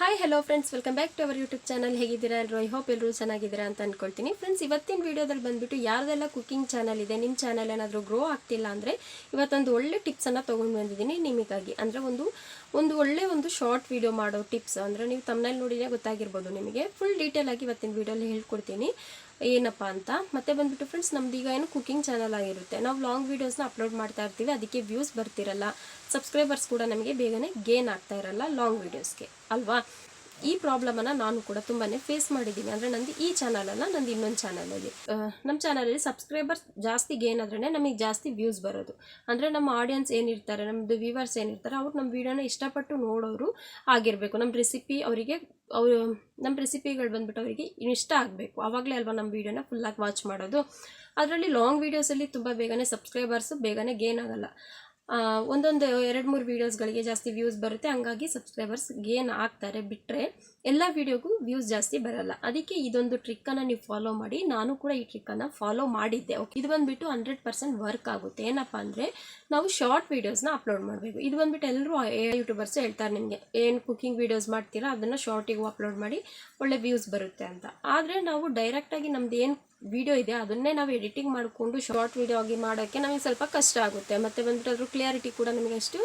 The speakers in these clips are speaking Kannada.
Hi hello friends welcome back to our YouTube channel ಹೇಗಿದ್ದೀರಾ ಎಲ್ಲರೂ ಐ ಹೋಪ್ ಎಲ್ಲರೂ ಚೆನ್ನಾಗಿದ್ದೀರಾ ಅಂತ ಅನ್ಕೊಳ್ತೀನಿ. ಫ್ರೆಂಡ್ಸ್ ಇವತ್ತಿನ ವಿಡಿಯೋದಲ್ಲಿ ಬಂದ್ಬಿಟ್ಟು ಯಾರ್ದೆಲ್ಲ ಕುಕಿಂಗ್ ಚಾನಲ್ ಇದೆ ನಿಮ್ಮ ಚಾನಲ್ ಏನಾದರೂ ಗ್ರೋ ಆಗ್ತಿಲ್ಲ ಅಂದರೆ ಇವತ್ತೊಂದು ಒಳ್ಳೆ ಟಿಪ್ಸನ್ನು ತೊಗೊಂಡು ಬಂದಿದ್ದೀನಿ ನಿಮಗಾಗಿ. ಅಂದರೆ ಒಂದು ಒಂದು ಒಳ್ಳೆ ಒಂದು ಶಾರ್ಟ್ ವಿಡಿಯೋ ಮಾಡೋ ಟಿಪ್ಸ್ ಅಂದರೆ ನೀವು ತಮ್ಮನಲ್ಲಿ ನೋಡಿದ್ರೆ ಗೊತ್ತಾಗಿರ್ಬೋದು ನಿಮಗೆ. ಫುಲ್ ಡೀಟೇಲ್ ಆಗಿ ಇವತ್ತಿನ ವೀಡಿಯೋಲಿ ಹೇಳ್ಕೊಡ್ತೀನಿ. ಏನಪ್ಪ ಅಂತ? ಮತ್ತೆ ಬಂದ್ಬಿಟ್ಟು ಫ್ರೆಂಡ್ಸ್ ನಮ್ದು ಈಗ ಏನು ಕುಕಿಂಗ್ ಚಾನಲ್ ಆಗಿರುತ್ತೆ. ನಾವು ಲಾಂಗ್ ವೀಡಿಯೋಸ್ನ ಅಪ್ಲೋಡ್ ಮಾಡ್ತಾ ಇರ್ತೀವಿ, ಅದಕ್ಕೆ ವ್ಯೂಸ್ ಬರ್ತಿರಲ್ಲ. ಸಬ್ಸ್ಕ್ರೈಬರ್ಸ್ ಕೂಡ ನಮಗೆ ಬೇಗನೆ ಗೇನ್ ಆಗ್ತಾ ಇರಲ್ಲ ಲಾಂಗ್ ವೀಡಿಯೋಸ್ಗೆ ಅಲ್ವಾ? ಈ ಪ್ರಾಬ್ಲಮನ್ನು ನಾನು ಕೂಡ ತುಂಬಾ ಫೇಸ್ ಮಾಡಿದ್ದೀನಿ. ಅಂದರೆ ನಂದು ಈ ಚಾನಲಲ್ಲ ನಂದು ಇನ್ನೊಂದು ಚಾನಲಲ್ಲಿ ನಮ್ಮ ಚಾನಲಲ್ಲಿ ಸಬ್ಸ್ಕ್ರೈಬರ್ಸ್ ಜಾಸ್ತಿ ಗೇನ್ ಆದ್ರೇ ನಮಗೆ ಜಾಸ್ತಿ ವ್ಯೂಸ್ ಬರೋದು. ಅಂದರೆ ನಮ್ಮ ಆಡಿಯನ್ಸ್ ಏನಿರ್ತಾರೆ ನಮ್ಮದು ವ್ಯೂವರ್ಸ್ ಏನಿರ್ತಾರೆ, ಅವ್ರು ನಮ್ಮ ವೀಡಿಯೋನ ಇಷ್ಟಪಟ್ಟು ನೋಡೋರು ಆಗಿರಬೇಕು. ನಮ್ಮ ರೆಸಿಪಿ ಅವರಿಗೆ, ಅವರು ನಮ್ಮ ರೆಸಿಪಿಗಳು ಬಂದ್ಬಿಟ್ಟು ಅವರಿಗೆ ಇಷ್ಟ ಆಗಬೇಕು. ಆವಾಗಲೇ ಅಲ್ವಾ ನಮ್ಮ ವೀಡಿಯೋನ ಫುಲ್ಲಾಗಿ ವಾಚ್ ಮಾಡೋದು. ಅದರಲ್ಲಿ ಲಾಂಗ್ ವೀಡಿಯೋಸಲ್ಲಿ ತುಂಬ ಬೇಗನೆ ಸಬ್ಸ್ಕ್ರೈಬರ್ಸು ಬೇಗನೆ ಗೇನ್ ಆಗಲ್ಲ. ಒಂದೊಂದು ಎರಡು ಮೂರು ವೀಡಿಯೋಸ್ಗಳಿಗೆ ಜಾಸ್ತಿ ವ್ಯೂಸ್ ಬರುತ್ತೆ. ಹಂಗಾಗಿ ಸಬ್ಸ್ಕ್ರೈಬರ್ಸ್ ಗೇನ್ ಆಗ್ತಾರೆ ಬಿಟ್ಟರೆ ಎಲ್ಲ ವೀಡಿಯೋಗೂ ವ್ಯೂಸ್ ಜಾಸ್ತಿ ಬರಲ್ಲ. ಅದಕ್ಕೆ ಇದೊಂದು ಟ್ರಿಕ್ಕನ್ನು ನೀವು ಫಾಲೋ ಮಾಡಿ. ನಾನು ಕೂಡ ಈ ಟ್ರಿಕ್ಕನ್ನು ಫಾಲೋ ಮಾಡಿದ್ದೆ. ಓಕೆ ಇದು ಬಂದುಬಿಟ್ಟು ಹಂಡ್ರೆಡ್ ಪರ್ಸೆಂಟ್ ವರ್ಕ್ ಆಗುತ್ತೆ. ಏನಪ್ಪ ಅಂದರೆ ನಾವು ಶಾರ್ಟ್ ವೀಡಿಯೋಸ್ನ ಅಪ್ಲೋಡ್ ಮಾಡಬೇಕು. ಇದು ಬಂದುಬಿಟ್ಟು ಎಲ್ಲರೂ ಯೂಟ್ಯೂಬರ್ಸ್ ಹೇಳ್ತಾರೆ ನಿಮಗೆ, ಏನು ಕುಕಿಂಗ್ ವೀಡಿಯೋಸ್ ಮಾಡ್ತೀರಾ? ಅದನ್ನು ಶಾರ್ಟಿಗೂ ಅಪ್ಲೋಡ್ ಮಾಡಿ. ಒಳ್ಳೆ ವ್ಯೂಸ್ ಬರುತ್ತೆ ಅಂತ. ಆದರೆ ನಾವು ಡೈರೆಕ್ಟಾಗಿ ನಮ್ದು ಏನು ವಿಡಿಯೋ ಇದೆ, ಅದನ್ನೇ ನಾವು ಎಡಿಟಿಂಗ್ ಮಾಡಿಕೊಂಡು ಶಾರ್ಟ್ ವಿಡಿಯೋ ಆಗಿ ಮಾಡೋಕ್ಕೆ ನಮಗೆ ಸ್ವಲ್ಪ ಕಷ್ಟ ಆಗುತ್ತೆ. ಮತ್ತು ಬಂದ್ಬಿಟ್ಟು ಅದ್ರ ಕ್ಲಿಯಾರಿಟಿ ಕೂಡ ನಮಗೆ ಅಷ್ಟು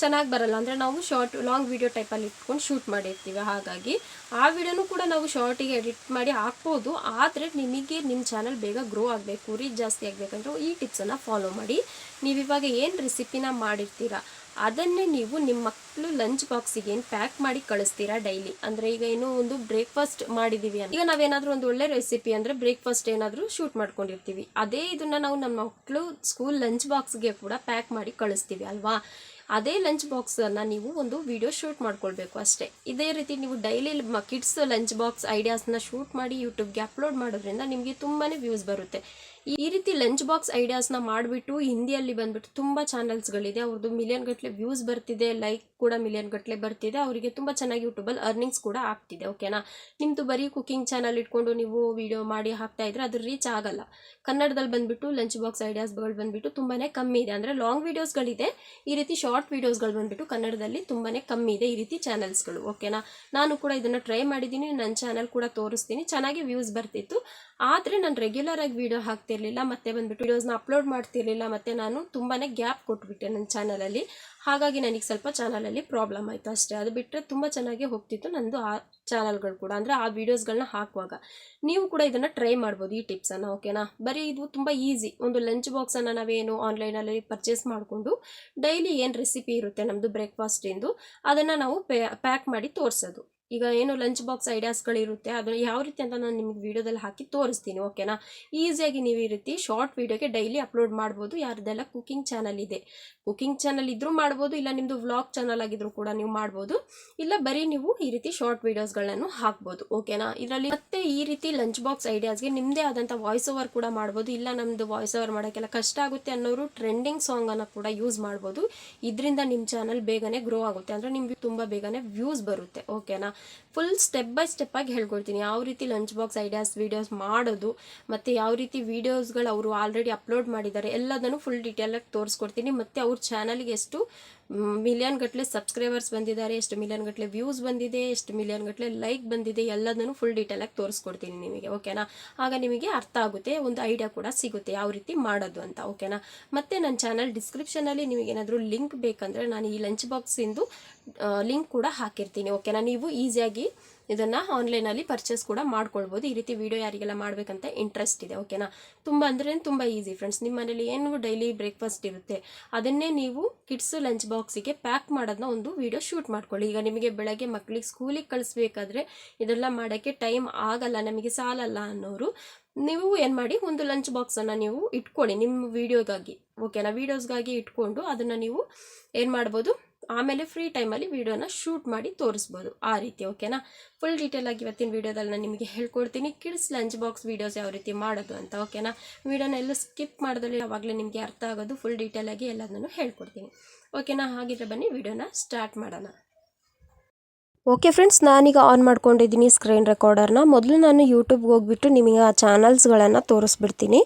ಚೆನ್ನಾಗಿ ಬರಲ್ಲ. ಅಂದರೆ ನಾವು ಶಾರ್ಟ್ ಲಾಂಗ್ ವಿಡಿಯೋ ಟೈಪಲ್ಲಿ ಇಟ್ಕೊಂಡು ಶೂಟ್ ಮಾಡಿರ್ತೀವಿ. ಹಾಗಾಗಿ ಆ ವಿಡಿಯೋನೂ ಕೂಡ ನಾವು ಶಾರ್ಟಿಗೆ ಎಡಿಟ್ ಮಾಡಿ ಹಾಕ್ಬೋದು. ಆದರೆ ನಿಮಗೆ ನಿಮ್ಮ ಚಾನಲ್ ಬೇಗ ಗ್ರೋ ಆಗಬೇಕು ರೀಚ್ ಜಾಸ್ತಿ ಆಗಬೇಕಂದ್ರೆ ಈ ಟಿಪ್ಸನ್ನು ಫಾಲೋ ಮಾಡಿ. ನೀವು ಇವಾಗ ಏನು ರೆಸಿಪಿನ ಮಾಡಿರ್ತೀರಾ ಅದನ್ನೇ ನೀವು ನಿಮ್ಮ ಮಕ್ಕಳು ಲಂಚ್ ಬಾಕ್ಸಿಗೆ ಏನು ಪ್ಯಾಕ್ ಮಾಡಿ ಕಳಿಸ್ತೀರಾ ಡೈಲಿ ಅಂದರೆ ಈಗ ಏನೋ ಒಂದು ಬ್ರೇಕ್ಫಾಸ್ಟ್ ಮಾಡಿದ್ದೀವಿ ಅಂತ. ಈಗ ನಾವೇನಾದರೂ ಒಂದು ಒಳ್ಳೆ ರೆಸಿಪಿ ಅಂದರೆ ಬ್ರೇಕ್ಫಾಸ್ಟ್ ಏನಾದರೂ ಶೂಟ್ ಮಾಡ್ಕೊಂಡಿರ್ತೀವಿ. ಅದೇ ಇದನ್ನು ನಾವು ನಮ್ಮ ಮಕ್ಕಳು ಸ್ಕೂಲ್ ಲಂಚ್ ಬಾಕ್ಸ್ಗೆ ಕೂಡ ಪ್ಯಾಕ್ ಮಾಡಿ ಕಳಿಸ್ತೀವಿ ಅಲ್ವಾ? ಅದೇ ಲಂಚ್ ಬಾಕ್ಸನ್ನು ನೀವು ಒಂದು ವಿಡಿಯೋ ಶೂಟ್ ಮಾಡ್ಕೊಳ್ಬೇಕು ಅಷ್ಟೇ. ಇದೇ ರೀತಿ ನೀವು ಡೈಲಿ ಕಿಡ್ಸ್ ಲಂಚ್ ಬಾಕ್ಸ್ ಐಡಿಯಾಸ್ನ ಶೂಟ್ ಮಾಡಿ ಯೂಟ್ಯೂಬ್ಗೆ ಅಪ್ಲೋಡ್ ಮಾಡೋದ್ರಿಂದ ನಿಮಗೆ ತುಂಬಾ ವ್ಯೂಸ್ ಬರುತ್ತೆ. ಈ ರೀತಿ ಲಂಚ್ ಬಾಕ್ಸ್ ಐಡಿಯಾಸ್ನ ಮಾಡಿಬಿಟ್ಟು ಹಿಂದಿಯಲ್ಲಿ ಬಂದ್ಬಿಟ್ಟು ತುಂಬ ಚಾನಲ್ಸ್ಗಳಿದೆ ಅವ್ರದ್ದು ಮಿಲಿಯನ್ ಗಟ್ಟಲೆ ವ್ಯೂಸ್ ಬರ್ತಿದೆ ಲೈಕ್ ಕೂಡ ಮಿಲಿಯನ್ ಗಟ್ಟಲೆ ಬರ್ತಿದೆ. ಅವರಿಗೆ ತುಂಬ ಚೆನ್ನಾಗಿ ಯೂಟ್ಯೂಬಲ್ಲಿ ಅರ್ನಿಂಗ್ಸ್ ಕೂಡ ಆಗ್ತಿದೆ ಓಕೆನಾ ನಿಮ್ಮದು ಬರೀ ಕುಕಿಂಗ್ ಚಾನಲ್ ಇಟ್ಕೊಂಡು ನೀವು ವಿಡಿಯೋ ಮಾಡಿ ಹಾಕ್ತಾ ಇದ್ರೆ ಅದು ರೀಚ್ ಆಗಲ್ಲ. ಕನ್ನಡದಲ್ಲಿ ಬಂದುಬಿಟ್ಟು ಲಂಚ್ ಬಾಕ್ಸ್ ಐಡಿಯಾಸ್ಗಳು ಬಂದುಬಿಟ್ಟು ತುಂಬಾ ಕಮ್ಮಿ ಇದೆ. ಅಂದರೆ ಲಾಂಗ್ ವೀಡಿಯೋಸ್ಗಳಿದೆ ಈ ರೀತಿ ಶಾರ್ಟ್ ವೀಡಿಯೋಸ್ಗಳು ಬಂದುಬಿಟ್ಟು ಕನ್ನಡದಲ್ಲಿ ತುಂಬಾ ಕಮ್ಮಿ ಇದೆ ಈ ರೀತಿ ಚಾನಲ್ಸ್ಗಳು ಓಕೆನಾ ನಾನು ಕೂಡ ಇದನ್ನು ಟ್ರೈ ಮಾಡಿದ್ದೀನಿ ನನ್ನ ಚಾನಲ್ ಕೂಡ ತೋರಿಸ್ತೀನಿ. ಚೆನ್ನಾಗಿ ವ್ಯೂಸ್ ಬರ್ತಿತ್ತು. ಆದರೆ ನಾನು ರೆಗ್ಯುಲರ್ ಆಗಿ ವಿಡಿಯೋ ಹಾಕ್ತಿರ್ಲಿಲ್ಲ, ಮತ್ತೆ ಬಂದುಬಿಟ್ಟು ವೀಡಿಯೋಸ್ನ ಅಪ್ಲೋಡ್ ಮಾಡ್ತಿರ್ಲಿಲ್ಲ, ಮತ್ತೆ ನಾನು ತುಂಬಾ ಗ್ಯಾಪ್ ಕೊಟ್ಬಿಟ್ಟೆ ನನ್ನ ಚಾನಲಲ್ಲಿ ಹಾಗಾಗಿ ನನಗೆ ಸ್ವಲ್ಪ ಚಾನಲಲ್ಲಿ ಪ್ರಾಬ್ಲಮ್ ಆಯಿತು ಅಷ್ಟೇ. ಅದು ಬಿಟ್ಟರೆ ತುಂಬ ಚೆನ್ನಾಗಿ ಹೋಗ್ತಿತ್ತು ನಂದು ಆ ಚಾನಲ್ಗಳು ಕೂಡ. ಅಂದರೆ ಆ ವೀಡಿಯೋಸ್ಗಳನ್ನ ಹಾಕುವಾಗ. ನೀವು ಕೂಡ ಇದನ್ನು ಟ್ರೈ ಮಾಡ್ಬೋದು ಈ ಟಿಪ್ಸನ್ನು ಓಕೆನಾ ಬರೀ ಇದು ತುಂಬ ಈಸಿ ಒಂದು ಲಂಚ್ ಬಾಕ್ಸನ್ನು ನಾವೇನು ಆನ್ಲೈನಲ್ಲಿ ಪರ್ಚೇಸ್ ಮಾಡಿಕೊಂಡು ಡೈಲಿ ಏನು ರೆಸಿಪಿ ಇರುತ್ತೆ ನಮ್ಮದು ಬ್ರೇಕ್ಫಾಸ್ಟಿಂದು ಅದನ್ನು ನಾವು ಪ್ಯಾಕ್ ಮಾಡಿ ತೋರಿಸೋದು. ಈಗ ಏನು ಲಂಚ್ ಬಾಕ್ಸ್ ಐಡಿಯಾಸ್ಗಳಿರುತ್ತೆ ಅದನ್ನು ಯಾವ ರೀತಿ ಅಂತ ನಾನು ನಿಮಗೆ ವೀಡಿಯೋದಲ್ಲಿ ಹಾಕಿ ತೋರಿಸ್ತೀನಿ ಓಕೆನಾ ಈಸಿಯಾಗಿ ನೀವು ಈ ರೀತಿ ಶಾರ್ಟ್ ವೀಡಿಯೋಗೆ ಡೈಲಿ ಅಪ್ಲೋಡ್ ಮಾಡ್ಬೋದು, ಯಾರ್ದೆಲ್ಲ ಕುಕಿಂಗ್ ಚಾನಲ್ ಇದೆ. ಕುಕಿಂಗ್ ಚಾನಲ್ ಇದ್ರೂ ಮಾಡ್ಬೋದು, ಇಲ್ಲ ನಿಮ್ಮದು ವ್ಲಾಗ್ ಚಾನಲ್ ಆಗಿದ್ರೂ ಕೂಡ ನೀವು ಮಾಡ್ಬೋದು. ಇಲ್ಲ ಬರೀ ನೀವು ಈ ರೀತಿ ಶಾರ್ಟ್ ವೀಡಿಯೋಸ್ಗಳನ್ನು ಹಾಕ್ಬೋದು ಓಕೆನಾ ಇದರಲ್ಲಿ ಮತ್ತೆ ಈ ರೀತಿ ಲಂಚ್ ಬಾಕ್ಸ್ ಐಡಿಯಾಸ್ಗೆ ನಿಮ್ಮದೇ ಆದಂಥ ವಾಯ್ಸ್ ಓವರ್ ಕೂಡ ಮಾಡ್ಬೋದು, ಇಲ್ಲ ನಮ್ಮದು ವಾಯ್ಸ್ ಓವರ್ ಮಾಡೋಕ್ಕೆಲ್ಲ ಕಷ್ಟ ಆಗುತ್ತೆ ಅನ್ನೋರು ಟ್ರೆಂಡಿಂಗ್ ಸಾಂಗನ್ನು ಕೂಡ ಯೂಸ್ ಮಾಡ್ಬೋದು. ಇದರಿಂದ ನಿಮ್ಮ ಚಾನಲ್ ಬೇಗನೆ ಗ್ರೋ ಆಗುತ್ತೆ, ಅಂದರೆ ನಿಮಗೆ ತುಂಬ ಬೇಗನೆ ವ್ಯೂಸ್ ಬರುತ್ತೆ ಓಕೆನಾ ಫುಲ್ ಸ್ಟೆಪ್ ಬೈ ಸ್ಟೆಪ್ ಆಗಿ ಹೇಳ್ಕೊಡ್ತೀನಿ. ಯಾವ ರೀತಿ ಲಂಚ್ ಬಾಕ್ಸ್ ಐಡಿಯಾಸ್ ವೀಡಿಯೋಸ್ ಮಾಡೋದು, ಮತ್ತು ಯಾವ ರೀತಿ ವೀಡಿಯೋಸ್ಗಳು ಅವರು ಆಲ್ರೆಡಿ ಅಪ್ಲೋಡ್ ಮಾಡಿದ್ದಾರೆ, ಎಲ್ಲದನ್ನು ಫುಲ್ ಡೀಟೇಲಾಗಿ ತೋರಿಸ್ಕೊಡ್ತೀನಿ. ಮತ್ತು ಅವ್ರ ಚಾನಲ್ಗೆ ಎಷ್ಟು ಮಿಲಿಯನ್ ಗಟ್ಟಲೆ ಸಬ್ಸ್ಕ್ರೈಬರ್ಸ್ ಬಂದಿದ್ದಾರೆ, ಎಷ್ಟು ಮಿಲಿಯನ್ ಗಟ್ಟಲೆ ವ್ಯೂಸ್ ಬಂದಿದೆ, ಎಷ್ಟು ಮಿಲಿಯನ್ ಗಟ್ಟಲೆ ಲೈಕ್ ಬಂದಿದೆ, ಎಲ್ಲದನ್ನು ಫುಲ್ ಡೀಟೇಲಾಗಿ ತೋರಿಸ್ಕೊಡ್ತೀನಿ ನಿಮಗೆ ಓಕೆನಾ ಆಗ ನಿಮಗೆ ಅರ್ಥ ಆಗುತ್ತೆ, ಒಂದು ಐಡಿಯಾ ಕೂಡ ಸಿಗುತ್ತೆ ಯಾವ ರೀತಿ ಮಾಡೋದು ಅಂತ ಓಕೆನಾ ಮತ್ತು ನನ್ನ ಚಾನಲ್ ಡಿಸ್ಕ್ರಿಪ್ಷನಲ್ಲಿ ನಿಮಗೇನಾದರೂ ಲಿಂಕ್ ಬೇಕಂದರೆ ನಾನು ಈ ಲಂಚ್ ಬಾಕ್ಸಿಂದು ಲಿಂಕ್ ಕೂಡ ಹಾಕಿರ್ತೀನಿ ಓಕೆನಾ ನೀವು ಈಸಿಯಾಗಿ ಇದನ್ನು ಆನ್ಲೈನಲ್ಲಿ ಪರ್ಚೇಸ್ ಕೂಡ ಮಾಡ್ಕೊಳ್ಬೋದು. ಈ ರೀತಿ ವಿಡಿಯೋ ಯಾರಿಗೆಲ್ಲ ಮಾಡಬೇಕಂತ ಇಂಟ್ರೆಸ್ಟ್ ಇದೆ ಓಕೆನಾ ತುಂಬ ಅಂದ್ರೆ ತುಂಬ ಈಸಿ ಫ್ರೆಂಡ್ಸ್ ನಿಮ್ಮ ಮನೇಲಿ ಏನು ಡೈಲಿ ಬ್ರೇಕ್ಫಾಸ್ಟ್ ಇರುತ್ತೆ, ಅದನ್ನೇ ನೀವು ಕಿಡ್ಸ್ ಲಂಚ್ ಬಾಕ್ಸಿಗೆ ಪ್ಯಾಕ್ ಮಾಡೋದನ್ನ ಒಂದು ವಿಡಿಯೋ ಶೂಟ್ ಮಾಡ್ಕೊಳ್ಳಿ. ಈಗ ನಿಮಗೆ ಬೆಳಗ್ಗೆ ಮಕ್ಕಳಿಗೆ ಸ್ಕೂಲಿಗೆ ಕಳಿಸ್ಬೇಕಾದ್ರೆ ಇದೆಲ್ಲ ಮಾಡೋಕ್ಕೆ ಟೈಮ್ ಆಗಲ್ಲ, ನಮಗೆ ಸಾಲಲ್ಲ ಅನ್ನೋರು, ನೀವು ಏನು ಮಾಡಿ, ಒಂದು ಲಂಚ್ ಬಾಕ್ಸನ್ನು ನೀವು ಇಟ್ಕೊಳ್ಳಿ. ನಿಮ್ಮ ವೀಡಿಯೋಗಾಗಿ ಓಕೆನಾ ವೀಡಿಯೋಸ್ಗಾಗಿ ಇಟ್ಕೊಂಡು ಅದನ್ನು ನೀವು ಏನು ಮಾಡ್ಬೋದು ಆಮೇಲೆ ಫ್ರೀ ಟೈಮಲ್ಲಿ ವೀಡಿಯೋನ ಶೂಟ್ ಮಾಡಿ ತೋರಿಸ್ಬೋದು. ಆ ರೀತಿ ಓಕೆನಾ ಫುಲ್ ಡೀಟೇಲ್ ಆಗಿ ಇವತ್ತಿನ ವೀಡಿಯೋದಲ್ಲಿ ನಾನು ನಿಮಗೆ ಹೇಳ್ಕೊಡ್ತೀನಿ. ಕಿಡ್ಸ್ ಲಂಚ್ ಬಾಕ್ಸ್ ವೀಡಿಯೋಸ್ ಯಾವ ರೀತಿ ಮಾಡೋದು ಅಂತ ಓಕೆನಾ ವೀಡಿಯೋನ ಎಲ್ಲ ಸ್ಕಿಪ್ ಮಾಡಿದಲ್ಲಿ ಯಾವಾಗಲೇ ನಿಮಗೆ ಅರ್ಥ ಆಗೋದು ಫುಲ್ ಡೀಟೇಲ್ ಆಗಿ ಎಲ್ಲದನ್ನು ಹೇಳ್ಕೊಡ್ತೀನಿ. ಓಕೆನಾ ಹಾಗಿದ್ರೆ ಬನ್ನಿ ವೀಡಿಯೋನ ಸ್ಟಾರ್ಟ್ ಮಾಡೋಣ. ಓಕೆ ಫ್ರೆಂಡ್ಸ್ ನಾನೀಗ ಆನ್ ಮಾಡ್ಕೊಂಡಿದ್ದೀನಿ ಸ್ಕ್ರೀನ್ ರೆಕಾರ್ಡರ್ನ ಮೊದಲು ನಾನು ಯೂಟ್ಯೂಬ್ಗೆ ಹೋಗ್ಬಿಟ್ಟು ನಿಮಗೆ ಆ ಚಾನಲ್ಸ್ಗಳನ್ನು ತೋರಿಸ್ಬಿಡ್ತೀನಿ.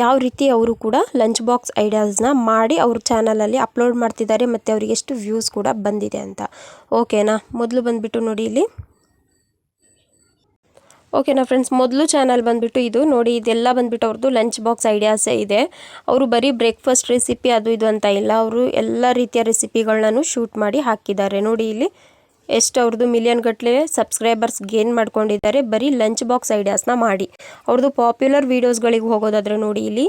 ಯಾವ ರೀತಿ ಅವರು ಕೂಡ ಲಂಚ್ ಬಾಕ್ಸ್ ಐಡಿಯಾಸ್ನ ಮಾಡಿ ಅವ್ರ ಚಾನಲಲ್ಲಿ ಅಪ್ಲೋಡ್ ಮಾಡ್ತಿದ್ದಾರೆ ಮತ್ತು ಅವರಿಗೆ ಎಷ್ಟು ವ್ಯೂಸ್ ಕೂಡ ಬಂದಿದೆ ಅಂತ. ಓಕೆನಾ ಮೊದಲು ಬಂದುಬಿಟ್ಟು ನೋಡಿ ಇಲ್ಲಿ. ಓಕೆನಾ ಫ್ರೆಂಡ್ಸ್ ಮೊದಲು ಚಾನಲ್ ಬಂದುಬಿಟ್ಟು ಇದು. ನೋಡಿ, ಇದೆಲ್ಲ ಬಂದುಬಿಟ್ಟು ಅವ್ರದ್ದು ಲಂಚ್ ಬಾಕ್ಸ್ ಐಡಿಯಾಸೇ ಇದೆ. ಅವರು ಬರೀ ಬ್ರೇಕ್ಫಾಸ್ಟ್ ರೆಸಿಪಿ ಅದು ಇದು ಅಂತ ಇಲ್ಲ. ಅವರು ಎಲ್ಲ ರೀತಿಯ ರೆಸಿಪಿಗಳನ್ನೂ ಶೂಟ್ ಮಾಡಿ ಹಾಕಿದ್ದಾರೆ. ನೋಡಿ ಇಲ್ಲಿ. ಎಷ್ಟು ಅವ್ರದ್ದು ಮಿಲಿಯನ್ ಗಟ್ಟಲೆ ಸಬ್ಸ್ಕ್ರೈಬರ್ಸ್ ಗೇನ್ ಮಾಡ್ಕೊಂಡಿದ್ದಾರೆ, ಬರೀ ಲಂಚ್ ಬಾಕ್ಸ್ ಐಡಿಯಾಸ್ನ ಮಾಡಿ. ಅವ್ರದ್ದು ಪಾಪ್ಯುಲರ್ ವೀಡಿಯೋಸ್ಗಳಿಗೆ ಹೋಗೋದಾದರೆ ನೋಡಿ ಇಲ್ಲಿ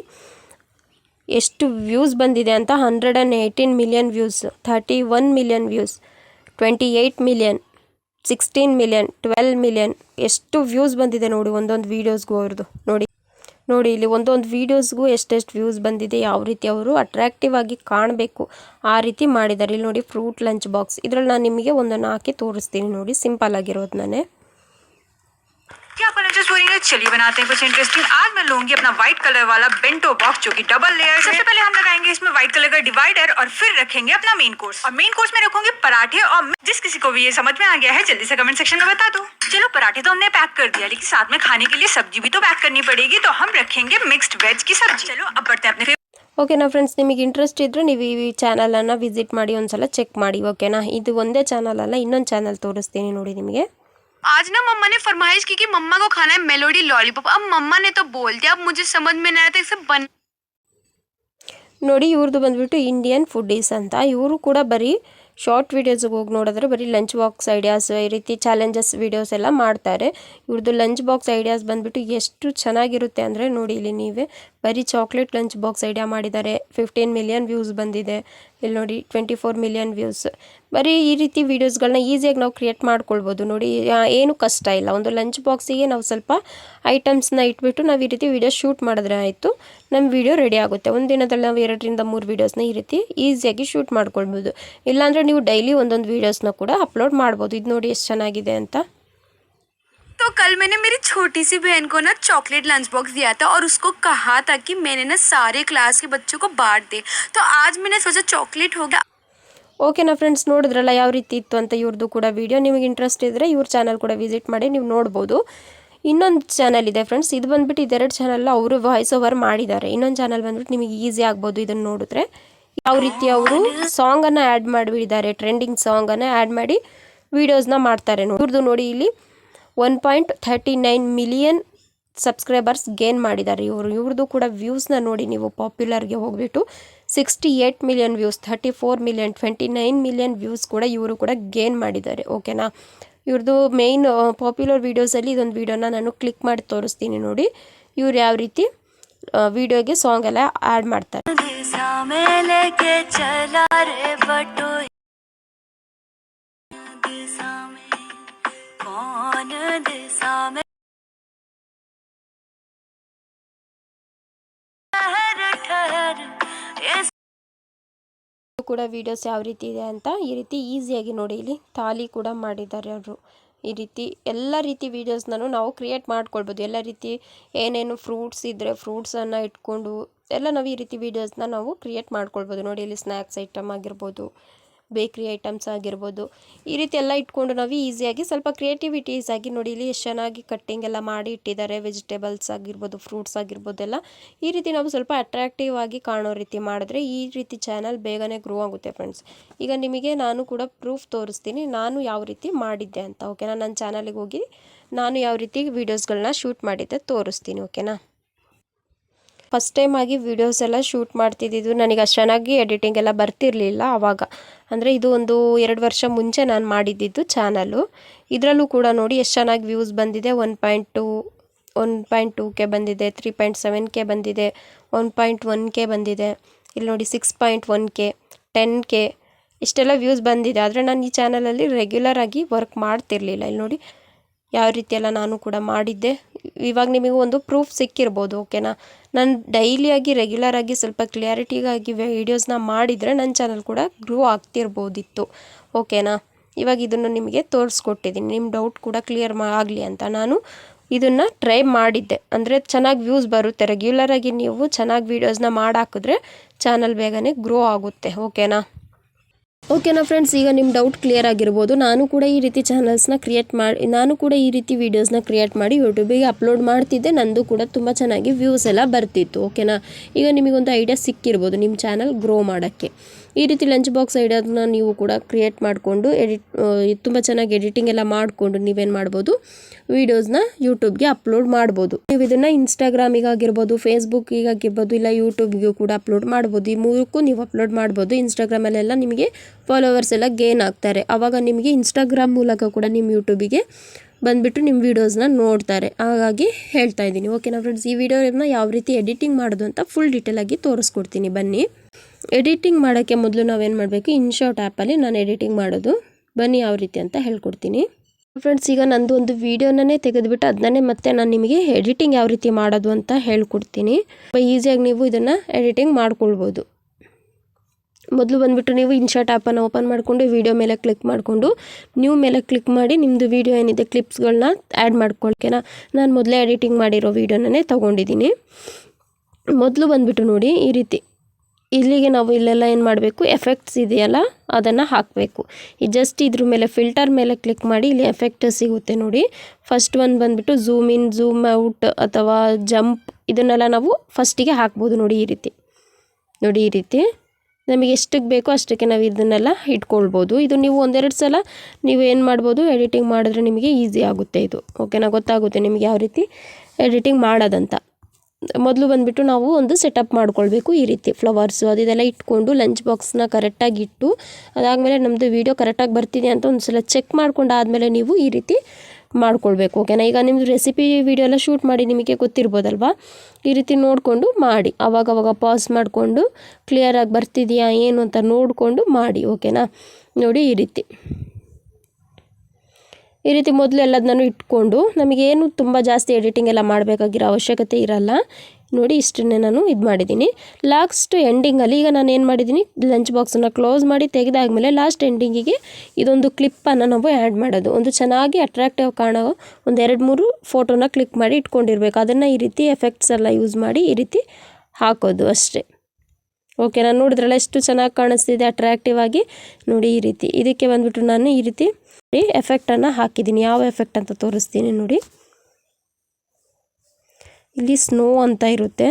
ಎಷ್ಟು ವ್ಯೂಸ್ ಬಂದಿದೆ ಅಂತ hundred and eighteen million views thirty one million views twenty eight million sixteen million twelve million ಎಷ್ಟು ವ್ಯೂಸ್ ಬಂದಿದೆ ನೋಡಿ ಒಂದೊಂದು ವೀಡಿಯೋಸ್ಗೂ ಅವ್ರದ್ದು ನೋಡಿ. ನೋಡಿ, ಇಲ್ಲಿ ಒಂದೊಂದು ವೀಡಿಯೋಸ್ಗೂ ಎಷ್ಟೆಷ್ಟು ವ್ಯೂಸ್ ಬಂದಿದೆ, ಯಾವ ರೀತಿ ಅವರು ಅಟ್ರಾಕ್ಟಿವ್ ಆಗಿ ಕಾಣಬೇಕು ಆ ರೀತಿ ಮಾಡಿದ್ದಾರೆ. ಇಲ್ಲಿ ನೋಡಿ ಫ್ರೂಟ್ ಲಂಚ್ ಬಾಕ್ಸ್ ಇದರಲ್ಲಿ ನಾನು ನಿಮಗೆ ಒಂದನ್ನು ಹಾಕಿ ತೋರಿಸ್ತೀನಿ ನೋಡಿ ಸಿಂಪಲ್ ಆಗಿರೋದನ್ನೇ. क्या आप लंचेस बोलेंगे चलिए बनाते हैं कुछ इंटरेस्टिंग आज मैं लूंगी अपना व्हाइट कलर वाला बेंटो बॉक्स जो कि डबल लेयर सबसे पहले हम लगाएंगे इसमें व्हाइट कलर का डिवाइडर और फिर रखेंगे अपना मेन कोर्स और मेन कोर्स में रखूंगी पराठे और जिस किसी को भी ये समझ में आ गया है जल्दी से कमेंट सेक्शन में बता दो चलो पराठे तो हमने पैक कर दिया लेकिन साथ में खाने के लिए सब्जी भी तो पैक करनी पड़ेगी तो हम रखेंगे मिक्स्ड वेज की सब्जी चलो अब बढ़ते हैं अपने ಓಕೆನಾ ಫ್ರೆಂಡ್ಸ್ ನಿಮಗೆ ಇಂಟ್ರೆಸ್ಟ್ ಇದ್ದರೆ ನೀವು ಈ ಚಾನಲನ್ನು ವಿಸಿಟ್ ಮಾಡಿ ಒಂದ್ಸಲ ಚೆಕ್ ಮಾಡಿ ಓಕೆನಾ ಇದು ಒಂದೇ ಚಾನಲ್ ಅಲ್ಲ ಇನ್ನೊಂದು ಚಾನಲ್ ತೋರಿಸ್ತೀನಿ ನೋಡಿ ನಿಮಗೆ आज ना मम्मा ने फरमाइश की कि मम्मा को खाना है मेलोडी लॉलीपॉप अब मम्मा ने तो बोल दिया अब मुझे समझ में नहीं आया था इसे बन ನೋಡಿ ಇವ್ರದ್ದು ಬಂದುಬಿಟ್ಟು ಇಂಡಿಯನ್ ಫುಡ್ಡೀಸ್ ಅಂತ ಇವರು ಕೂಡ ಬರೀ ಶಾರ್ಟ್ ವೀಡಿಯೋಸ್ಗೆ ಹೋಗಿ ನೋಡಿದ್ರೆ ಬರೀ ಲಂಚ್ ಬಾಕ್ಸ್ ಐಡಿಯಾಸ್ ಈ ರೀತಿ ಚಾಲೆಂಜಸ್ ವೀಡಿಯೋಸ್ ಎಲ್ಲ ಮಾಡ್ತಾರೆ ಇವ್ರದ್ದು ಲಂಚ್ ಬಾಕ್ಸ್ ಐಡಿಯಾಸ್ ಬಂದುಬಿಟ್ಟು ಎಷ್ಟು ಚೆನ್ನಾಗಿರುತ್ತೆ ಅಂದರೆ ನೋಡಿ ಇಲ್ಲಿ ನೀವೇ ಬರೀ ಚಾಕ್ಲೇಟ್ ಲಂಚ್ ಬಾಕ್ಸ್ ಐಡಿಯಾ ಮಾಡಿದ್ದಾರೆ ಫಿಫ್ಟೀನ್ ಮಿಲಿಯನ್ ವ್ಯೂಸ್ ಬಂದಿದೆ ಇಲ್ಲಿ ನೋಡಿ ಟ್ವೆಂಟಿ ಫೋರ್ ಮಿಲಿಯನ್ ವ್ಯೂಸ್ ಬರೀ ಈ ರೀತಿ ವೀಡಿಯೋಸ್ಗಳನ್ನ ಈಸಿಯಾಗಿ ನಾವು ಕ್ರಿಯೇಟ್ ಮಾಡ್ಕೊಳ್ಬೋದು. ನೋಡಿ ಏನು ಕಷ್ಟ ಇಲ್ಲ. ಒಂದು ಲಂಚ್ ಬಾಕ್ಸಿಗೆ ನಾವು ಸ್ವಲ್ಪ ಐಟಮ್ಸ್ನ ಇಟ್ಬಿಟ್ಟು ನಾವು ಈ ರೀತಿ ವೀಡಿಯೋ ಶೂಟ್ ಮಾಡಿದ್ರೆ ಆಯಿತು ನಮ್ಮ ವೀಡಿಯೋ ರೆಡಿ ಆಗುತ್ತೆ. ಒಂದು ದಿನದಲ್ಲಿ ನಾವು ಎರಡರಿಂದ ಮೂರು ವೀಡಿಯೋಸ್ನ ಈ ರೀತಿ ಈಸಿಯಾಗಿ ಶೂಟ್ ಮಾಡ್ಕೊಳ್ಬೋದು. ಇಲ್ಲಾಂದರೆ ನೀವು ಡೈಲಿ ಒಂದೊಂದು ವೀಡಿಯೋಸ್ನ ಕೂಡ ಅಪ್ಲೋಡ್ ಮಾಡ್ಬೋದು. ಇದು ನೋಡಿ ಎಷ್ಟು ಚೆನ್ನಾಗಿದೆ ಅಂತ. तो कल मैंने मेरी छोटी सी बहन को ना चॉकलेट लंच बॉक्स दिया था और उसको कहा था कि मैंने ना सारे क्लास के बच्चों को बांट दे तो आज मैंने सोचा चॉकलेट हो गया ಓಕೆನಾ ಫ್ರೆಂಡ್ಸ್ ನೋಡಿದ್ರಲ್ಲ ಯಾವ ರೀತಿ ಇತ್ತು ಅಂತ ಇವ್ರದ್ದು ಕೂಡ ವಿಡಿಯೋ ನಿಮಗೆ ಇಂಟ್ರೆಸ್ಟ್ ಇದ್ದರೆ ಇವ್ರ ಚಾನಲ್ ಕೂಡ ವಿಸಿಟ್ ಮಾಡಿ ನೀವು ನೋಡ್ಬೋದು ಇನ್ನೊಂದು ಚಾನಲ್ ಇದೆ ಫ್ರೆಂಡ್ಸ್ ಇದು ಬಂದುಬಿಟ್ಟು ಇದೆರಡು ಚಾನಲ್ ಅವರು ವಾಯ್ಸ್ ಓವರ್ ಮಾಡಿದ್ದಾರೆ ಇನ್ನೊಂದು ಚಾನಲ್ ಬಂದ್ಬಿಟ್ಟು ನಿಮಗೆ ಈಸಿ ಆಗ್ಬೋದು ಇದನ್ನು ನೋಡಿದ್ರೆ ಯಾವ ರೀತಿ ಅವರು ಸಾಂಗನ್ನು ಆ್ಯಡ್ ಮಾಡಿಬಿಟ್ಟಿದ್ದಾರೆ ಟ್ರೆಂಡಿಂಗ್ ಸಾಂಗನ್ನು ಆ್ಯಡ್ ಮಾಡಿ ವೀಡಿಯೋಸ್ನ ಮಾಡ್ತಾರೆ ನೋಡಿ ಇವ್ರದ್ದು ನೋಡಿ ಇಲ್ಲಿ One point thirty nine million subscribers gain ಮಾಡಿದ್ದಾರೆ. ಇವರು ಇವ್ರದ್ದು ಕೂಡ ವ್ಯೂಸ್ನ ನೋಡಿ ನೀವು ಪಾಪ್ಯುಲರ್ಗೆ ಹೋಗ್ಬಿಟ್ಟು sixty eight million views thirty four million, twenty nine million views ಕೂಡ ಇವರು ಕೂಡ ಗೇನ್ ಮಾಡಿದ್ದಾರೆ. ಓಕೆನಾ ಇವ್ರದ್ದು ಮೇಯ್ನ್ ಪಾಪ್ಯುಲರ್ ವೀಡಿಯೋಸಲ್ಲಿ ಇದೊಂದು ವೀಡಿಯೋನ ನಾನು ಕ್ಲಿಕ್ ಮಾಡಿ ತೋರಿಸ್ತೀನಿ ನೋಡಿ. ಇವ್ರು ಯಾವ ರೀತಿ ವಿಡಿಯೋಗೆ ಸಾಂಗ್ ಎಲ್ಲ ಆ್ಯಡ್ ಮಾಡ್ತಾರೆ. ಕೂಡ ವಿಡಿಯೋಸ್ ಯಾವ ರೀತಿ ಇದೆ ಅಂತ ಈ ರೀತಿ ಈಸಿಯಾಗಿ ನೋಡಿ. ಇಲ್ಲಿ ತಾಲಿ ಕೂಡ ಮಾಡಿದ್ದಾರೆ ಅವರು. ಈ ರೀತಿ ಎಲ್ಲ ರೀತಿ ವೀಡಿಯೋಸ್ನೂ ನಾವು ಕ್ರಿಯೇಟ್ ಮಾಡ್ಕೊಳ್ಬೋದು. ಎಲ್ಲ ರೀತಿ ಏನೇನು ಫ್ರೂಟ್ಸ್ ಇದ್ದರೆ ಫ್ರೂಟ್ಸನ್ನು ಇಟ್ಕೊಂಡು ಎಲ್ಲ ನಾವು ಈ ರೀತಿ ವೀಡಿಯೋಸ್ನ ನಾವು ಕ್ರಿಯೇಟ್ ಮಾಡ್ಕೊಳ್ಬೋದು. ನೋಡಿ ಇಲ್ಲಿ ಸ್ನ್ಯಾಕ್ಸ್ ಐಟಮ್ ಆಗಿರ್ಬೋದು. ಬೇಕ್ರಿ ಐಟಮ್ಸ್ ಆಗಿರ್ಬೋದು, ಈ ರೀತಿ ಎಲ್ಲ ಇಟ್ಕೊಂಡು ನಾವು ಈಸಿಯಾಗಿ ಸ್ವಲ್ಪ ಕ್ರಿಯೇಟಿವಿಟೀಸ್ ಆಗಿ ನೋಡಿ ಇಲ್ಲಿ ಎಷ್ಟು ಚೆನ್ನಾಗಿ ಕಟ್ಟಿಂಗ್ ಎಲ್ಲ ಮಾಡಿ ಇಟ್ಟಿದ್ದಾರೆ ವೆಜಿಟೇಬಲ್ಸ್ ಆಗಿರ್ಬೋದು ಫ್ರೂಟ್ಸ್ ಆಗಿರ್ಬೋದು ಎಲ್ಲ, ಈ ರೀತಿ ನಾವು ಸ್ವಲ್ಪ ಅಟ್ರಾಕ್ಟಿವ್ ಆಗಿ ಕಾಣೋ ರೀತಿ ಮಾಡಿದ್ರೆ ಈ ರೀತಿ ಚಾನಲ್ ಬೇಗನೆ ಗ್ರೋ ಆಗುತ್ತೆ ಫ್ರೆಂಡ್ಸ್ ಈಗ ನಿಮಗೆ ನಾನು ಕೂಡ ಪ್ರೂಫ್ ತೋರಿಸ್ತೀನಿ ನಾನು ಯಾವ ರೀತಿ ಮಾಡಿದ್ದೆ ಅಂತ ಓಕೆನಾ ನನ್ನ ಚಾನಲಿಗೆ ಹೋಗಿ ನಾನು ಯಾವ ರೀತಿ ವೀಡಿಯೋಸ್ಗಳನ್ನ ಶೂಟ್ ಮಾಡಿದ್ದೆ ತೋರಿಸ್ತೀನಿ ಓಕೆನಾ ಫಸ್ಟ್ ಟೈಮ್ ಆಗಿ ವೀಡಿಯೋಸ್ ಎಲ್ಲ ಶೂಟ್ ಮಾಡ್ತಿದ್ದಿದ್ದು, ನನಗೆ ಅಷ್ಟು ಚೆನ್ನಾಗಿ ಎಡಿಟಿಂಗ್ ಎಲ್ಲ ಬರ್ತಿರಲಿಲ್ಲ ಆವಾಗ ಅಂದರೆ ಇದು ಒಂದು ಎರಡು ವರ್ಷ ಮುಂಚೆ ನಾನು ಮಾಡಿದ್ದಿದ್ದು ಚಾನಲು ಇದರಲ್ಲೂ ಕೂಡ ನೋಡಿ ಎಷ್ಟು ಚೆನ್ನಾಗಿ ವ್ಯೂಸ್ ಬಂದಿದೆ. One point two one point two K ಬಂದಿದೆ ತ್ರೀ ಪಾಯಿಂಟ್ ಸೆವೆನ್ ಕೆ ಬಂದಿದೆ ಒನ್ ಪಾಯಿಂಟ್ ಒನ್ ಕೆ ಬಂದಿದೆ. ಇಲ್ಲಿ ನೋಡಿ six point one K ten K, ಇಷ್ಟೆಲ್ಲ ವ್ಯೂಸ್ ಬಂದಿದೆ. ಆದರೆ ನಾನು ಈ ಚಾನಲಲ್ಲಿ ರೆಗ್ಯುಲರ್ ಆಗಿ ವರ್ಕ್ ಮಾಡ್ತಿರಲಿಲ್ಲ. ಇಲ್ಲಿ ನೋಡಿ ಯಾವ ರೀತಿ ಎಲ್ಲ ನಾನು ಕೂಡ ಮಾಡಿದ್ದೆ. ಇವಾಗ ನಿಮಗೆ ಒಂದು ಪ್ರೂಫ್ ಸಿಕ್ಕಿರ್ಬೋದು ಓಕೆನಾ ನಾನು ಡೈಲಿಯಾಗಿ ರೆಗ್ಯುಲರ್ ಆಗಿ ಸ್ವಲ್ಪ ಕ್ಲಿಯಾರಿಟಿಗಾಗಿ ವೀಡಿಯೋಸ್ನ ಮಾಡಿದರೆ ನನ್ನ ಚಾನಲ್ ಕೂಡ ಗ್ರೋ ಆಗ್ತಿರ್ಬೋದಿತ್ತು ಓಕೆನಾ ಇವಾಗ ಇದನ್ನು ನಿಮಗೆ ತೋರಿಸ್ಕೊಟ್ಟಿದ್ದೀನಿ ನಿಮ್ಮ ಡೌಟ್ ಕೂಡ ಕ್ಲಿಯರ್ ಆಗಲಿ ಅಂತ ನಾನು ಇದನ್ನು ಟ್ರೈ ಮಾಡಿದ್ದೆ. ಅಂದರೆ ಚೆನ್ನಾಗಿ ವ್ಯೂಸ್ ಬರುತ್ತೆ. ರೆಗ್ಯುಲರಾಗಿ ನೀವು ಚೆನ್ನಾಗಿ ವೀಡಿಯೋಸ್ನ ಮಾಡಾಕಿದ್ರೆ ಚಾನಲ್ ಬೇಗನೆ ಗ್ರೋ ಆಗುತ್ತೆ ಓಕೆನಾ ಓಕೆನಾ ಫ್ರೆಂಡ್ಸ್ ಈಗ ನಿಮ್ಮ ಡೌಟ್ ಕ್ಲಿಯರ್ ಆಗಿರ್ಬೋದು. ನಾನು ಕೂಡ ಈ ರೀತಿ ಚಾನಲ್ಸ್ನ ಕ್ರಿಯೇಟ್ ಮಾಡಿ, ನಾನು ಕೂಡ ಈ ರೀತಿ ವೀಡಿಯೋಸ್ನ ಕ್ರಿಯೇಟ್ ಮಾಡಿ ಯೂಟ್ಯೂಬಿಗೆ ಅಪ್ಲೋಡ್ ಮಾಡ್ತಿದ್ದೆ. ನಂದು ಕೂಡ ತುಂಬ ಚೆನ್ನಾಗಿ ವ್ಯೂಸ್ ಎಲ್ಲ ಬರ್ತಿತ್ತು. ಓಕೆನಾ ಈಗ ನಿಮಗೊಂದು ಐಡಿಯಾ ಸಿಕ್ಕಿರ್ಬೋದು ನಿಮ್ಮ ಚಾನಲ್ ಗ್ರೋ ಮಾಡೋಕ್ಕೆ. ಈ ರೀತಿ ಲಂಚ್ ಬಾಕ್ಸ್ ಐಡಿಯಾದನ್ನ ನೀವು ಕೂಡ ಕ್ರಿಯೇಟ್ ಮಾಡಿಕೊಂಡು ಎಡಿಟ್ ತುಂಬ ಚೆನ್ನಾಗಿ ಎಡಿಟಿಂಗ್ ಎಲ್ಲ ಮಾಡಿಕೊಂಡು ನೀವೇನು ಮಾಡ್ಬೋದು, ವೀಡಿಯೋಸ್ನ ಯೂಟ್ಯೂಬ್ಗೆ ಅಪ್ಲೋಡ್ ಮಾಡ್ಬೋದು. ನೀವು ಇದನ್ನು ಇನ್ಸ್ಟಾಗ್ರಾಮಿಗಾಗಿರ್ಬೋದು ಫೇಸ್ಬುಕ್ಕಿಗಾಗಿರ್ಬೋದು ಇಲ್ಲ ಯೂಟ್ಯೂಬ್ಗೂ ಕೂಡ ಅಪ್ಲೋಡ್ ಮಾಡ್ಬೋದು. ಈ ಮೂರಕ್ಕೂ ನೀವು ಅಪ್ಲೋಡ್ ಮಾಡ್ಬೋದು. ಇನ್ಸ್ಟಾಗ್ರಾಮಲ್ಲೆಲ್ಲ ನಿಮಗೆ ಫಾಲೋವರ್ಸ್ ಎಲ್ಲ ಗೇನ್ ಆಗ್ತಾರೆ. ಆವಾಗ ನಿಮಗೆ ಇನ್ಸ್ಟಾಗ್ರಾಮ್ ಮೂಲಕ ಕೂಡ ನಿಮ್ಮ ಯೂಟ್ಯೂಬಿಗೆ ಬಂದುಬಿಟ್ಟು ನಿಮ್ಮ ವೀಡಿಯೋಸ್ನ ನೋಡ್ತಾರೆ. ಹಾಗಾಗಿ ಹೇಳ್ತಾ ಇದ್ದೀನಿ. ಓಕೆನಾ ಫ್ರೆಂಡ್ಸ್ ಈ ವಿಡಿಯೋನ ಯಾವ ರೀತಿ ಎಡಿಟಿಂಗ್ ಮಾಡೋದು ಅಂತ ಫುಲ್ ಡೀಟೇಲಾಗಿ ತೋರಿಸ್ಕೊಡ್ತೀನಿ. ಬನ್ನಿ. ಎಡಿಟಿಂಗ್ ಮಾಡೋಕ್ಕೆ ಮೊದಲು ನಾವೇನು ಮಾಡಬೇಕು? ಇನ್ಶಾರ್ಟ್ ಆ್ಯಪಲ್ಲಿ ನಾನು ಎಡಿಟಿಂಗ್ ಮಾಡೋದು. ಬನ್ನಿ ಯಾವ ರೀತಿ ಅಂತ ಹೇಳ್ಕೊಡ್ತೀನಿ. ಫ್ರೆಂಡ್ಸ್ ಈಗ ನಂದು ಒಂದು ವೀಡಿಯೋನೇ ತೆಗೆದುಬಿಟ್ಟು ಅದನ್ನೇ ಮತ್ತೆ ನಾನು ನಿಮಗೆ ಎಡಿಟಿಂಗ್ ಯಾವ ರೀತಿ ಮಾಡೋದು ಅಂತ ಹೇಳ್ಕೊಡ್ತೀನಿ. ಈಸಿಯಾಗಿ ನೀವು ಇದನ್ನು ಎಡಿಟಿಂಗ್ ಮಾಡ್ಕೊಳ್ಬೋದು. ಮೊದಲು ಬಂದುಬಿಟ್ಟು ನೀವು ಇನ್ಶಾರ್ಟ್ ಆ್ಯಪನ್ನು ಓಪನ್ ಮಾಡಿಕೊಂಡು ವೀಡಿಯೋ ಮೇಲೆ ಕ್ಲಿಕ್ ಮಾಡಿಕೊಂಡು ನ್ಯೂ ಮೇಲೆ ಕ್ಲಿಕ್ ಮಾಡಿ ನಿಮ್ಮದು ವೀಡಿಯೋ ಏನಿದೆ ಕ್ಲಿಪ್ಸ್ಗಳನ್ನ ಆ್ಯಡ್ ಮಾಡ್ಕೊಳ್ಕೆನಾ ನಾನು ಮೊದಲೇ ಎಡಿಟಿಂಗ್ ಮಾಡಿರೋ ವೀಡಿಯೋನೇ ತೊಗೊಂಡಿದ್ದೀನಿ. ಮೊದಲು ಬಂದುಬಿಟ್ಟು ನೋಡಿ, ಈ ರೀತಿ ಇಲ್ಲಿಗೆ ನಾವು ಇಲ್ಲೆಲ್ಲ ಏನು ಮಾಡಬೇಕು? ಎಫೆಕ್ಟ್ಸ್ ಇದೆಯಲ್ಲ, ಅದನ್ನು ಹಾಕಬೇಕು. ಈ ಜಸ್ಟ್ ಇದ್ರ ಮೇಲೆ ಫಿಲ್ಟರ್ ಮೇಲೆ ಕ್ಲಿಕ್ ಮಾಡಿ ಇಲ್ಲಿ ಎಫೆಕ್ಟ್ ಸಿಗುತ್ತೆ ನೋಡಿ. ಫಸ್ಟ್ ಒಂದು ಬಂದುಬಿಟ್ಟು ಝೂಮ್ ಇನ್ ಝೂಮ್ ಔಟ್ ಅಥವಾ ಜಂಪ್ ಇದನ್ನೆಲ್ಲ ನಾವು ಫಸ್ಟಿಗೆ ಹಾಕ್ಬೋದು ನೋಡಿ ಈ ರೀತಿ. ನೋಡಿ ಈ ರೀತಿ. ನಮಗೆ ಎಷ್ಟಕ್ಕೆ ಬೇಕೋ ಅಷ್ಟಕ್ಕೆ ನಾವು ಇದನ್ನೆಲ್ಲ ಇಟ್ಕೊಳ್ಬೋದು. ಇದು ನೀವು ಒಂದೆರಡು ಸಲ ನೀವು ಏನು ಮಾಡ್ಬೋದು ಎಡಿಟಿಂಗ್ ಮಾಡಿದ್ರೆ ನಿಮಗೆ ಈಸಿ ಆಗುತ್ತೆ ಇದು. ಓಕೆನಾ ಗೊತ್ತಾಗುತ್ತೆ ನಿಮಗೆ ಯಾವ ರೀತಿ ಎಡಿಟಿಂಗ್ ಮಾಡೋದಂತ. ಮೊದಲು ಬಂದುಬಿಟ್ಟು ನಾವು ಒಂದು ಸೆಟಪ್ ಮಾಡ್ಕೊಳ್ಬೇಕು ಈ ರೀತಿ ಫ್ಲವರ್ಸು ಅದೆಲ್ಲ ಇಟ್ಕೊಂಡು ಲಂಚ್ ಬಾಕ್ಸ್ನ ಕರೆಕ್ಟಾಗಿ ಇಟ್ಟು, ಅದಾದಮೇಲೆ ನಮ್ಮದು ವೀಡಿಯೋ ಕರೆಕ್ಟಾಗಿ ಬರ್ತಿದೆ ಅಂತ ಒಂದು ಸಲ ಚೆಕ್ ಮಾಡ್ಕೊಂಡು ಆದಮೇಲೆ ನೀವು ಈ ರೀತಿ ಮಾಡ್ಕೊಳ್ಬೇಕು ಓಕೆನಾ ಈಗ ನಿಮ್ಮದು ರೆಸಿಪಿ ವೀಡಿಯೋ ಎಲ್ಲ ಶೂಟ್ ಮಾಡಿ ನಿಮಗೆ ಗೊತ್ತಿರ್ಬೋದಲ್ವಾ? ಈ ರೀತಿ ನೋಡಿಕೊಂಡು ಮಾಡಿ. ಅವಾಗವಾಗ ಪಾಸ್ ಮಾಡಿಕೊಂಡು ಕ್ಲಿಯರಾಗಿ ಬರ್ತಿದೆಯಾ, ಏನು ಅಂತ ನೋಡಿಕೊಂಡು ಮಾಡಿ ಓಕೆನಾ ನೋಡಿ ಈ ರೀತಿ. ಈ ರೀತಿ ಮೊದಲು ಎಲ್ಲದನ್ನೂ ಇಟ್ಕೊಂಡು ನಮಗೇನು ತುಂಬ ಜಾಸ್ತಿ ಎಡಿಟಿಂಗ್ ಎಲ್ಲ ಮಾಡಬೇಕಾಗಿರೋ ಅವಶ್ಯಕತೆ ಇರಲ್ಲ. ನೋಡಿ ಇಷ್ಟನ್ನೇ ನಾನು ಇದು ಮಾಡಿದ್ದೀನಿ. ಲಾಸ್ಟ್ ಎಂಡಿಂಗಲ್ಲಿ ಈಗ ನಾನು ಏನು ಮಾಡಿದ್ದೀನಿ? ಲಂಚ್ ಬಾಕ್ಸನ್ನು ಕ್ಲೋಸ್ ಮಾಡಿ ತೆಗೆದಾದ್ಮೇಲೆ ಲಾಸ್ಟ್ ಎಂಡಿಂಗಿಗೆ ಇದೊಂದು ಕ್ಲಿಪ್ಪನ್ನು ನಾವು ಆ್ಯಡ್ ಮಾಡೋದು. ಒಂದು ಚೆನ್ನಾಗಿ ಅಟ್ರಾಕ್ಟಿವ್ ಕಾಣೋ ಒಂದು ಎರಡು ಮೂರು ಫೋಟೋನ ಕ್ಲಿಕ್ ಮಾಡಿ ಇಟ್ಕೊಂಡಿರ್ಬೇಕು. ಅದನ್ನು ಈ ರೀತಿ ಎಫೆಕ್ಟ್ಸ್ ಎಲ್ಲ ಯೂಸ್ ಮಾಡಿ ಈ ರೀತಿ ಹಾಕೋದು ಅಷ್ಟೇ. ಓಕೆ ನಾನು ನೋಡಿದ್ರಲ್ಲ ಎಷ್ಟು ಚೆನ್ನಾಗಿ ಕಾಣಿಸ್ತಿದೆ ಅಟ್ರಾಕ್ಟಿವ್ ಆಗಿ. ನೋಡಿ ಈ ರೀತಿ. ಇದಕ್ಕೆ ಬಂದುಬಿಟ್ಟು ನಾನು ಈ ರೀತಿ ಎಫೆಕ್ಟನ್ನು ಹಾಕಿದ್ದೀನಿ. ಯಾವ ಎಫೆಕ್ಟ್ ಅಂತ ತೋರಿಸ್ತೀನಿ ನೋಡಿ. ಇಲ್ಲಿ ಸ್ನೋ ಅಂತ ಇರುತ್ತೆ.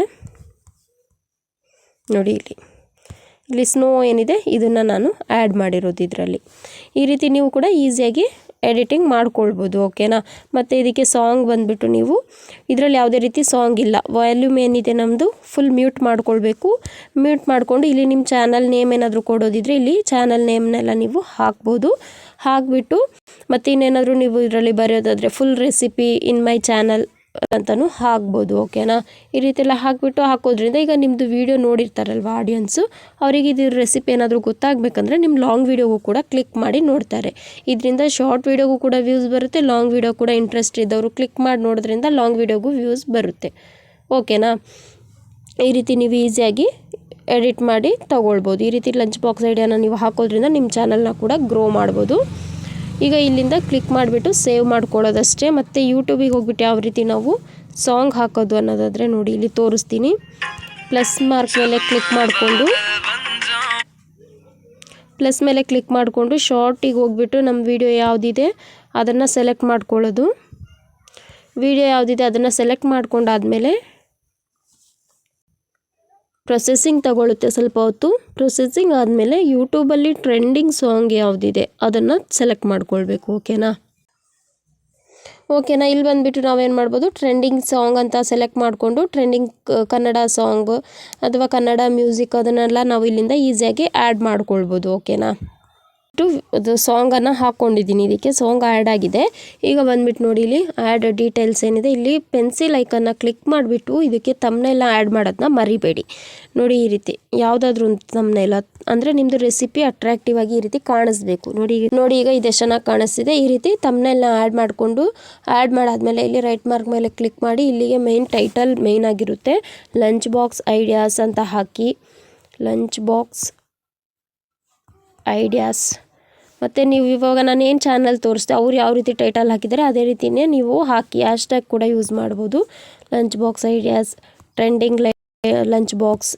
ನೋಡಿ ಇಲ್ಲಿ. ಇಲ್ಲಿ ಸ್ನೋ ಏನಿದೆ? ಇದನ್ನು ನಾನು ಆ್ಯಡ್ ಮಾಡಿರೋದು ಇದರಲ್ಲಿ. ಈ ರೀತಿ ನೀವು ಕೂಡ ಈಸಿಯಾಗಿ ಎಡಿಟಿಂಗ್ ಮಾಡ್ಕೊಳ್ಬೋದು ಓಕೆನಾ ಮತ್ತು ಇದಕ್ಕೆ ಸಾಂಗ್ ಬಂದುಬಿಟ್ಟು ನೀವು ಇದರಲ್ಲಿ ಯಾವುದೇ ರೀತಿ ಸಾಂಗ್ ಇಲ್ಲ. ವಾಲ್ಯೂಮ್ ಏನಿದೆ ನಮ್ಮದು ಫುಲ್ ಮ್ಯೂಟ್ ಮಾಡ್ಕೊಳ್ಬೇಕು. ಮ್ಯೂಟ್ ಮಾಡಿಕೊಂಡು ಇಲ್ಲಿ ನಿಮ್ಮ ಚಾನಲ್ ನೇಮ್ ಏನಾದರೂ ಕೊಡೋದಿದ್ರೆ ಇಲ್ಲಿ ಚಾನಲ್ ನೇಮ್ನೆಲ್ಲ ನೀವು ಹಾಕ್ಬೋದು. ಹಾಕ್ಬಿಟ್ಟು ಮತ್ತು ಇನ್ನೇನಾದರೂ ನೀವು ಇದರಲ್ಲಿ ಬರೆಯೋದಾದರೆ full recipe in my channel ಅಂತಲೂ ಹಾಕ್ಬೋದು ಓಕೆನಾ ಈ ರೀತಿ ಎಲ್ಲ ಹಾಕಿಬಿಟ್ಟು ಹಾಕೋದ್ರಿಂದ ಈಗ ನಿಮ್ಮದು ವೀಡಿಯೋ ನೋಡಿರ್ತಾರಲ್ವ ಆಡಿಯನ್ಸು ಅವರಿಗೆ ಇದು ರೆಸಿಪಿ ಏನಾದರೂ ಗೊತ್ತಾಗಬೇಕಂದ್ರೆ ನಿಮ್ಮ ಲಾಂಗ್ ವೀಡಿಯೋಗೂ ಕೂಡ ಕ್ಲಿಕ್ ಮಾಡಿ ನೋಡ್ತಾರೆ. ಇದರಿಂದ ಶಾರ್ಟ್ ವೀಡಿಯೋಗೂ ಕೂಡ ವ್ಯೂಸ್ ಬರುತ್ತೆ ಲಾಂಗ್ ವೀಡಿಯೋ ಕೂಡ ಇಂಟ್ರೆಸ್ಟ್ ಇದ್ದವರು ಕ್ಲಿಕ್ ಮಾಡಿ ನೋಡೋದ್ರಿಂದ ಲಾಂಗ್ ವೀಡಿಯೋಗೂ ವ್ಯೂಸ್ ಬರುತ್ತೆ. ಓಕೆನಾ ಈ ರೀತಿ ನೀವು ಈಸಿಯಾಗಿ ಎಡಿಟ್ ಮಾಡಿ ತಗೊಳ್ಬೋದು. ಈ ರೀತಿ ಲಂಚ್ ಬಾಕ್ಸ್ ಐಡಿಯಾನ ನೀವು ಹಾಕೋದ್ರಿಂದ ನಿಮ್ಮ ಚಾನಲ್ನ ಕೂಡ ಗ್ರೋ ಮಾಡ್ಬೋದು. ಈಗ ಇಲ್ಲಿಂದ ಕ್ಲಿಕ್ ಮಾಡಿಬಿಟ್ಟು ಸೇವ್ ಮಾಡ್ಕೊಳ್ಳೋದಷ್ಟೇ. ಮತ್ತು ಯೂಟ್ಯೂಬಿಗೆ ಹೋಗ್ಬಿಟ್ಟು ಯಾವ ರೀತಿ ನಾವು ಸಾಂಗ್ ಹಾಕೋದು ಅನ್ನೋದಾದರೆ ನೋಡಿ, ಇಲ್ಲಿ ತೋರಿಸ್ತೀನಿ. ಪ್ಲಸ್ ಮಾರ್ಕ್ ಮೇಲೆ ಕ್ಲಿಕ್ ಮಾಡಿಕೊಂಡು. ಪ್ಲಸ್ ಮೇಲೆ ಕ್ಲಿಕ್ ಮಾಡಿಕೊಂಡು ಶಾರ್ಟಿಗೆ ಹೋಗ್ಬಿಟ್ಟು ನಮ್ಮ ವಿಡಿಯೋ ಯಾವುದಿದೆ ಅದನ್ನು ಸೆಲೆಕ್ಟ್ ಮಾಡ್ಕೊಳ್ಳೋದು. ವಿಡಿಯೋ ಯಾವುದಿದೆ ಅದನ್ನು ಸೆಲೆಕ್ಟ್ ಮಾಡ್ಕೊಂಡಾದಮೇಲೆ ಪ್ರೊಸೆಸಿಂಗ್ ತಗೊಳ್ಳುತ್ತೆ ಸ್ವಲ್ಪ ಹೊತ್ತು. ಪ್ರೊಸೆಸಿಂಗ್ ಆದಮೇಲೆ ಯೂಟ್ಯೂಬಲ್ಲಿ ಟ್ರೆಂಡಿಂಗ್ ಸಾಂಗ್ ಯಾವುದಿದೆ ಅದನ್ನು ಸೆಲೆಕ್ಟ್ ಮಾಡ್ಕೊಳ್ಬೇಕು ಓಕೆನಾ ಓಕೆನಾ ಇಲ್ಲಿ ಬಂದುಬಿಟ್ಟು ನಾವೇನು ಮಾಡ್ಬೋದು? ಟ್ರೆಂಡಿಂಗ್ ಸಾಂಗ್ ಅಂತ ಸೆಲೆಕ್ಟ್ ಮಾಡಿಕೊಂಡು ಟ್ರೆಂಡಿಂಗ್ ಕನ್ನಡ ಸಾಂಗ್ ಅಥವಾ ಕನ್ನಡ ಮ್ಯೂಸಿಕ್ ಅದನ್ನೆಲ್ಲ ನಾವು ಇಲ್ಲಿಂದ ಈಸಿಯಾಗಿ ಆ್ಯಡ್ ಮಾಡ್ಕೊಳ್ಬೋದು ಓಕೆನಾ ಟು ಅದು ಸಾಂಗನ್ನು ಹಾಕ್ಕೊಂಡಿದ್ದೀನಿ ಇದಕ್ಕೆ ಸಾಂಗ್ ಆ್ಯಡ್ ಆಗಿದೆ. ಈಗ ಬಂದ್ಬಿಟ್ಟು ನೋಡಿ ಇಲ್ಲಿ ಆ್ಯಡ್ ಡೀಟೇಲ್ಸ್ ಏನಿದೆ. ಇಲ್ಲಿ ಪೆನ್ಸಿಲ್ ಐಕನ್ನ ಕ್ಲಿಕ್ ಮಾಡಿಬಿಟ್ಟು ಇದಕ್ಕೆ ತಮ್ಮನೆಲ್ಲ ಆ್ಯಡ್ ಮಾಡೋದನ್ನ ಮರಿಬೇಡಿ. ನೋಡಿ ಈ ರೀತಿ ಯಾವುದಾದ್ರೂ ಒಂದು ತಮ್ಮನೆಲ್ಲ ಅಂದರೆ ನಿಮ್ಮದು ರೆಸಿಪಿ ಅಟ್ರಾಕ್ಟಿವ್ ಆಗಿ ಈ ರೀತಿ ಕಾಣಿಸ್ಬೇಕು. ನೋಡಿ ನೋಡಿ ಈಗ ಇದು ಚೆನ್ನಾಗಿ ಕಾಣಿಸ್ತಿದೆ. ಈ ರೀತಿ ತಮ್ಮನೆಲ್ಲ ಆ್ಯಡ್ ಮಾಡಿಕೊಂಡು ಆ್ಯಡ್ ಮಾಡಾದ್ಮೇಲೆ ಇಲ್ಲಿ ರೈಟ್ ಮಾರ್ಕ್ ಮೇಲೆ ಕ್ಲಿಕ್ ಮಾಡಿ ಇಲ್ಲಿಗೆ ಮೈನ್ ಟೈಟಲ್ ಮೇಯ್ನ್ ಆಗಿರುತ್ತೆ. ಲಂಚ್ ಬಾಕ್ಸ್ ಐಡಿಯಾಸ್ ಅಂತ ಹಾಕಿ. Lunch box ideas. ಮತ್ತು ನೀವು ಇವಾಗ ನಾನು ಏನು ಚಾನಲ್ ತೋರಿಸ್ತೆ ಅವ್ರು ಯಾವ ರೀತಿ ಟೈಟಲ್ ಹಾಕಿದ್ದಾರೆ ಅದೇ ರೀತಿಯೇ ನೀವು ಹಾಕಿ ಹ್ಯಾಶ್ಟ್ಯಾಗ್ ಕೂಡ ಯೂಸ್ ಮಾಡ್ಬೋದು. ಲಂಚ್ ಬಾಕ್ಸ್ ಐಡಿಯಾಸ್ ಟ್ರೆಂಡಿಂಗ್ ಲೈ lunch box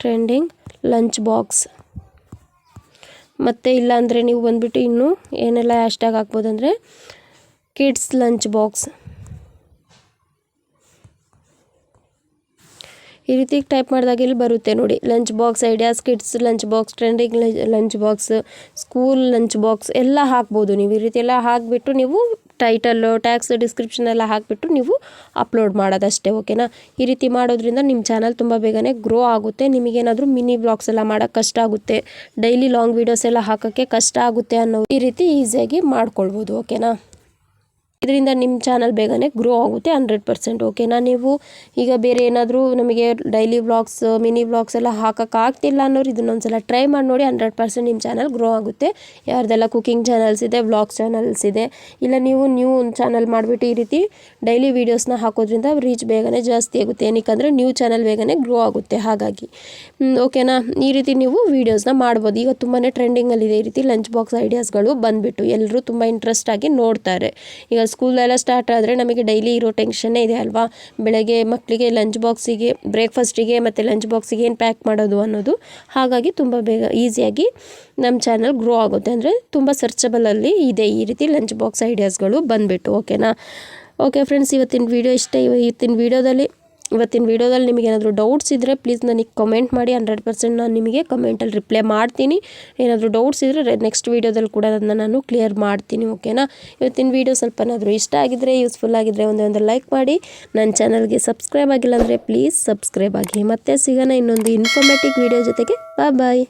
trending lunch box ಮತ್ತು ಇಲ್ಲಾಂದರೆ ನೀವು ಬಂದುಬಿಟ್ಟು ಇನ್ನೂ ಏನೆಲ್ಲ ಹಾಕ್ಬೋದಂದ್ರೆ ಅಂದರೆ ಕಿಡ್ಸ್ ಲಂಚ್ ಬಾಕ್ಸ್ ಈ ರೀತಿ ಟೈಪ್ ಮಾಡಿದಾಗ ಇಲ್ಲಿ ಬರುತ್ತೆ ನೋಡಿ. Lunch box ideas kids lunch box trending lunch box school lunch box ಎಲ್ಲ ಹಾಕ್ಬೋದು ನೀವು. ಈ ರೀತಿ ಎಲ್ಲ ಹಾಕಿಬಿಟ್ಟು ನೀವು ಟೈಟಲ್ಲು ಟ್ಯಾಕ್ಸ್ ಡಿಸ್ಕ್ರಿಪ್ಷನ್ ಎಲ್ಲ ಹಾಕಿಬಿಟ್ಟು ನೀವು ಅಪ್ಲೋಡ್ ಮಾಡೋದಷ್ಟೇ ಓಕೆನಾ ಈ ರೀತಿ ಮಾಡೋದ್ರಿಂದ ನಿಮ್ಮ ಚಾನಲ್ ತುಂಬ ಬೇಗನೆ ಗ್ರೋ ಆಗುತ್ತೆ. ನಿಮಗೇನಾದರೂ ಮಿನಿ ಬ್ಲಾಗ್ಸ್ ಎಲ್ಲ ಮಾಡೋಕ್ಕೆ ಕಷ್ಟ ಆಗುತ್ತೆ ಡೈಲಿ ಲಾಂಗ್ ವೀಡಿಯೋಸ್ ಎಲ್ಲ ಹಾಕೋಕ್ಕೆ ಕಷ್ಟ ಆಗುತ್ತೆ ಅನ್ನೋ ಈ ರೀತಿ ಈಸಿಯಾಗಿ ಮಾಡ್ಕೊಳ್ಬೋದು ಓಕೆನಾ ಇದರಿಂದ ನಿಮ್ಮ ಚಾನಲ್ ಬೇಗನೆ ಗ್ರೋ ಆಗುತ್ತೆ ಹಂಡ್ರೆಡ್ ಪರ್ಸೆಂಟ್ ಓಕೆನಾ ನೀವು ಈಗ ಬೇರೆ ಏನಾದರೂ ನಮಗೆ ಡೈಲಿ ವ್ಲಾಗ್ಸ್ ಮಿನಿ ವ್ಲಾಗ್ಸ್ ಎಲ್ಲ ಹಾಕೋಕೆ ಆಗ್ತಿಲ್ಲ ಅನ್ನೋರು ಇದನ್ನೊಂದ್ಸಲ ಟ್ರೈ ಮಾಡಿ ನೋಡಿ ಹಂಡ್ರೆಡ್ ಪರ್ಸೆಂಟ್ ನಿಮ್ಮ ಚಾನಲ್ ಗ್ರೋ ಆಗುತ್ತೆ. ಯಾರ್ದೆಲ್ಲ ಕುಕಿಂಗ್ ಚಾನಲ್ಸ್ ಇದೆ ವ್ಲಾಗ್ಸ್ ಚಾನಲ್ಸ್ ಇದೆ, ಇಲ್ಲ ನೀವು ನ್ಯೂ ಒಂದು ಚಾನಲ್ ಮಾಡಿಬಿಟ್ಟು ಈ ರೀತಿ ಡೈಲಿ ವೀಡಿಯೋಸ್ನ ಹಾಕೋದ್ರಿಂದ ರೀಚ್ ಬೇಗನೆ ಜಾಸ್ತಿ ಆಗುತ್ತೆ. ಏನಕ್ಕಂದರೆ ನ್ಯೂ ಚಾನಲ್ ಬೇಗನೆ ಗ್ರೋ ಆಗುತ್ತೆ, ಹಾಗಾಗಿ. ಓಕೆನಾ ಈ ರೀತಿ ನೀವು ವೀಡಿಯೋಸ್ನ ಮಾಡ್ಬೋದು. ಈಗ ತುಂಬಾ ಟ್ರೆಂಡಿಂಗಲ್ಲಿದೆ ಈ ರೀತಿ ಲಂಚ್ ಬಾಕ್ಸ್ ಐಡಿಯಾಸ್ಗಳು ಬಂದುಬಿಟ್ಟು ಎಲ್ಲರೂ ತುಂಬ ಇಂಟ್ರೆಸ್ಟ್ ಆಗಿ ನೋಡ್ತಾರೆ. ಈಗ ಸ್ಕೂಲೆಲ್ಲ ಸ್ಟಾರ್ಟ್ ಆದರೆ ನಮಗೆ ಡೈಲಿ ಇರೋ ಟೆನ್ಷನ್ನೇ ಇದೆ ಅಲ್ವಾ? ಬೆಳಗ್ಗೆ ಮಕ್ಕಳಿಗೆ ಲಂಚ್ ಬಾಕ್ಸಿಗೆ ಬ್ರೇಕ್ಫಾಸ್ಟಿಗೆ ಮತ್ತು ಲಂಚ್ ಬಾಕ್ಸಿಗೆ ಏನು ಪ್ಯಾಕ್ ಮಾಡೋದು ಅನ್ನೋದು. ಹಾಗಾಗಿ ತುಂಬ ಬೇಗ ಈಸಿಯಾಗಿ ನಮ್ಮ ಚಾನಲ್ ಗ್ರೋ ಆಗುತ್ತೆ. ಅಂದರೆ ತುಂಬ ಸರ್ಚಬಲಲ್ಲಿ ಇದೆ ಈ ರೀತಿ ಲಂಚ್ ಬಾಕ್ಸ್ ಐಡಿಯಾಸ್ಗಳು ಬಂದುಬಿಟ್ಟು ಓಕೆನಾ ಓಕೆ ಫ್ರೆಂಡ್ಸ್ ಇವತ್ತಿನ ವೀಡಿಯೋ ಇಷ್ಟ, ಇವತ್ತಿನ ವೀಡಿಯೋದಲ್ಲಿ ಇವತ್ತಿನ ವೀಡಿಯೋದಲ್ಲಿ ನಿಮಗೆ ಏನಾದರೂ ಡೌಟ್ಸ್ ಇದ್ದರೆ ಪ್ಲೀಸ್ ನನಗೆ ಕಮೆಂಟ್ ಮಾಡಿ ಹಂಡ್ರೆಡ್ ಪರ್ಸೆಂಟ್ ನಾನು ನಿಮಗೆ ಕಮೆಂಟಲ್ಲಿ ರಿಪ್ಲೈ ಮಾಡ್ತೀನಿ. ಏನಾದರೂ ಡೌಟ್ಸ್ ಇದ್ದರೆ ನೆಕ್ಸ್ಟ್ ವೀಡಿಯೋದಲ್ಲಿ ಕೂಡ ಅದನ್ನು ನಾನು ಕ್ಲಿಯರ್ ಮಾಡ್ತೀನಿ ಓಕೆನಾ ಇವತ್ತಿನ ವೀಡಿಯೋ ಸ್ವಲ್ಪನಾದರೂ ಇಷ್ಟ ಆಗಿದ್ದರೆ ಯೂಸ್ಫುಲ್ ಆಗಿದ್ದರೆ ಒಂದೇ ಒಂದು ಲೈಕ್ ಮಾಡಿ. ನನ್ನ ಚಾನಲ್ಗೆ ಸಬ್ಸ್ಕ್ರೈಬ್ ಆಗಿಲ್ಲ ಅಂದರೆ ಪ್ಲೀಸ್ ಸಬ್ಸ್ಕ್ರೈಬ್ ಆಗಿ. ಮತ್ತೆ ಸಿಗೋಣ ಇನ್ನೊಂದು ಇನ್ಫಾರ್ಮೇಟಿವ್ ವೀಡಿಯೋ ಜೊತೆಗೆ. ಬಾಯ್ ಬಾಯ್